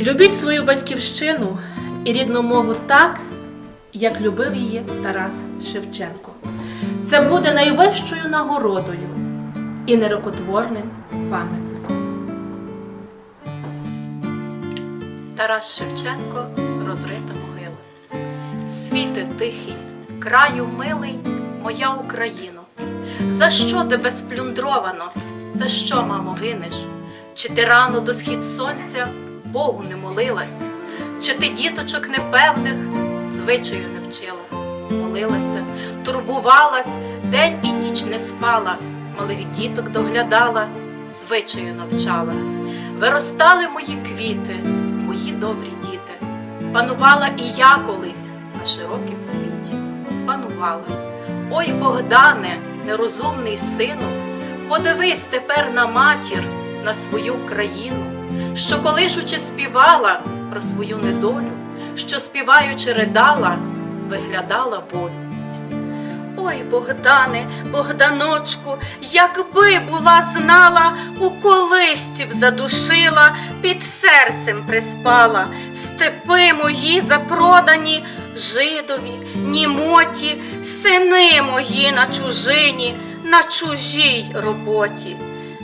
Любіть свою батьківщину і рідну мову так, як любив її Тарас Шевченко. Це буде найвищою нагородою і нерокотворним пам'ятником. Тарас Шевченко розрита могила. Світи тихий, краю милий, моя Україно. За що тебе сплюндровано? За що, мамо, гинеш? Чи ти рано до схід сонця Богу не молилась? Чи ти діточок непевних звичаю не вчила? Молилася, турбувалась, день і ніч не спала, малих діток доглядала, звичаю навчала. Виростали мої квіти, мої добрі діти. Панувала і я колись на широкім світі. Панувала. Ой, Богдане, нерозумний сину, подивись тепер на матір, на свою країну, що колишучи співала про свою недолю, що співаючи ридала, виглядала болю. Ой, Богдане, Богданочку, якби була знала, у колисці б задушила, під серцем приспала, степи мої запродані, жидові, німоті, сини мої на чужині, на чужій роботі.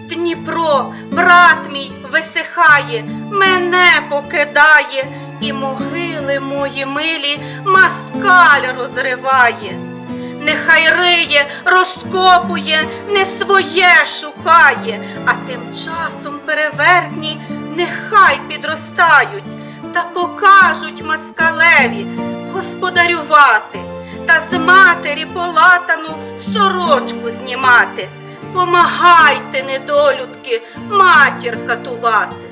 Дніпро, брат мій, висихає, мене покидає, і могили мої милі маскаль розриває. Нехай риє, розкопує, не своє шукає, а тим часом перевертні нехай підростають та покажуть москалеві господарювати та з матері полатану сорочку знімати. Помагайте, недолюдки, матір катувати.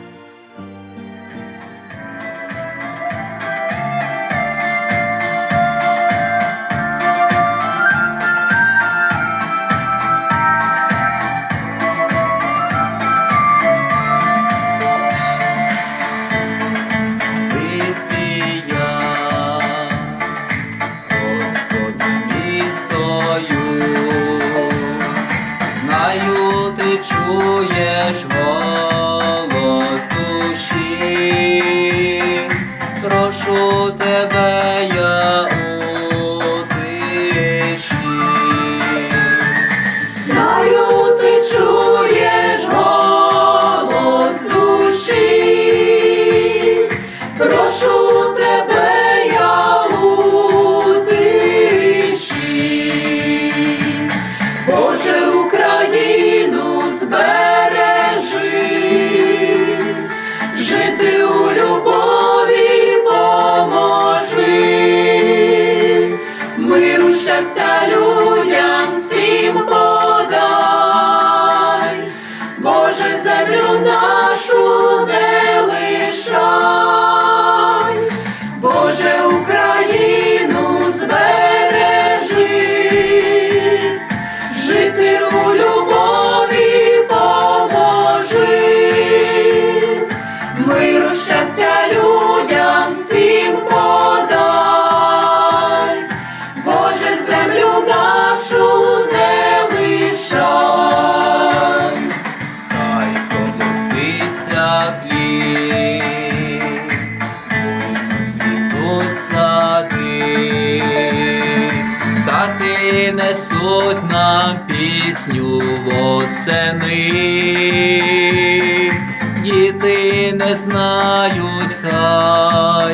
Птахи несуть нам пісню восени, діти не знають хай